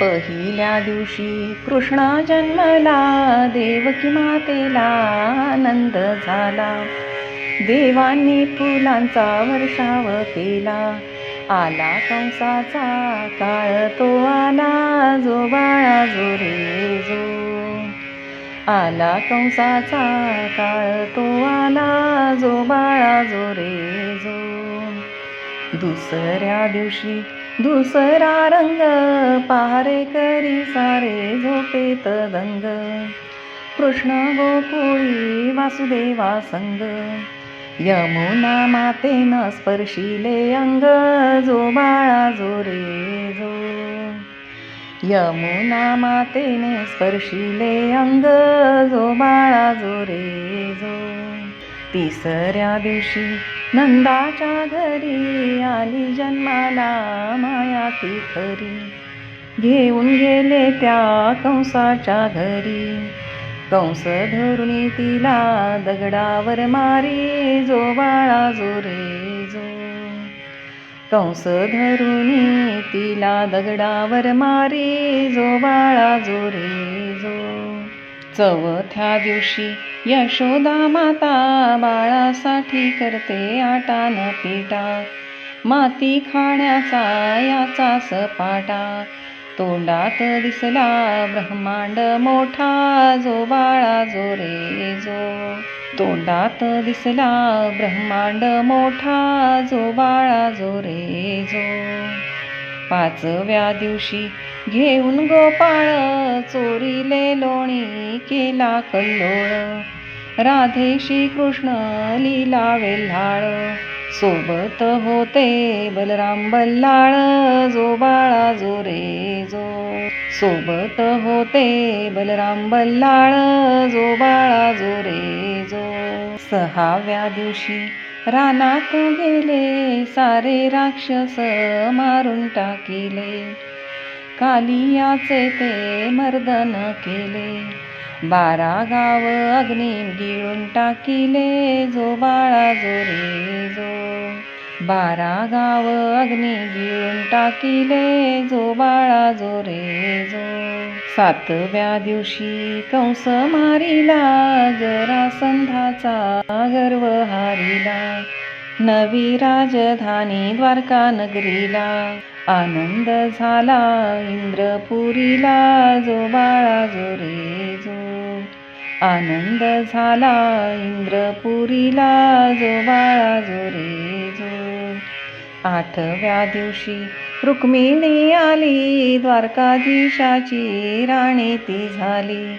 पहिल्या दिवशी कृष्ण जन्मला देवकी मातेला आनंद झाला. देवांनी फुलांचा वर्षाव केला. आला कंसाचा काळ तो आला जो बाळा जो रे जो. आला कंसाचा काळ तो आला जो बाळा जो रे जो. दुसऱ्या दिवशी दुसरा रंग पारे करी सारे झोपेत दंग. कृष्ण गोकुळी वासुदेवा संग. यमुना मातेनं स्पर्शिले अंग जो बाळा जो रे जो. यमुना मातेने स्पर्शिले अंग जो बाळा जो रे जो. तिसऱ्या दिवशी नंदाच्या घरी आली जन्माला माया ती खरी घेऊन गेले त्या कंसाच्या घरी. कंस धरुणी तिला दगडावर मारी जो बाळा जो रे जो. कंस धरुणी तिला दगडावर मारी जो बाळा जो रे जो. चौथ्या दिवशी यशोदा माता बाळासाठी करते आटा न पिटा माती खाण्याचा याचा सपाटा. तोंडात दिसला ब्रह्मांड मोठा जो बाळा जो रे जो. तोंडात दिसला ब्रह्मांड मोठा जो बाळा जो रे जो. पाचव्या दिवशी घेऊन गोपाळ चोरीले लोणी केला कल्लोळ. राधेशी कृष्ण लीला वेल्हाळ. सोबत होते बलराम बल्लाळ जो बाळा जो रे जो. सोबत होते बलराम बल्लाळ जो बाळा जो रे जो. सहाव्या दिवशी रानात गेले सारे राक्षस मारून टाकिले. कालियाचे ते मर्दन केले. बारा गाव अग्नी गिळून टाकिले जो बाळा जो रे जो. बारा गाव अग्नी गिळून टाकिले जो बाळा जो रे जो. सातव्या दिवशी कंस मारिला जरासंधाचा गर्व हारिला नवी राजधानी द्वारका नगरीला आनंद झाला इंद्रपुरीला जो बाळा जो रे जो. आनंद झाला इंद्रपुरीला जो बाळा जो रे आठव्या दिवशी रुक्मिणी आली द्वारकाधीशाची राणी ती झाली.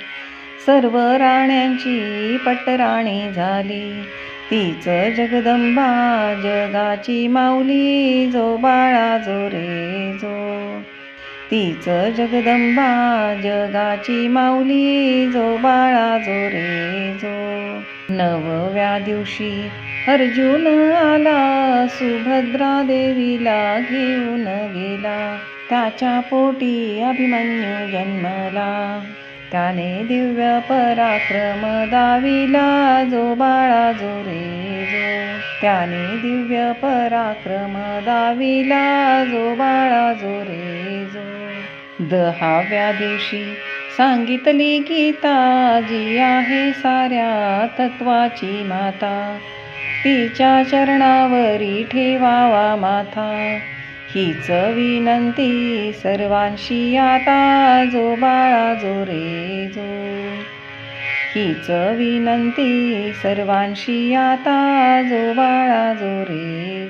सर्व राण्यांची पटराणी झाली. तीच जगदंबा जगाची माऊली जो बाळा जो रे जो. तीच जगदंबा जगाची माऊली जो बाळा जो रे जो. नवव्या दिवशी अर्जुन आला सुभद्रा देवीला घेऊन गेला. त्याच्या पोटी अभिमन्यू जन्मला. त्याने दिव्य पराक्रम दाविला. जो बाळा जो रे जो त्याने दिव्य पराक्रम दाविला. जो बाळा जो रे जो दहाव्या दिवशी सांगितली गीता जी आहे साऱ्या तत्वाची माता. तिच्या चरणावरी ठेवावा माथा. हीच विनंती सर्वांशी आता जो बाळा जो रे जो. हीच विनंती सर्वांशी आता जो बाळा जो रे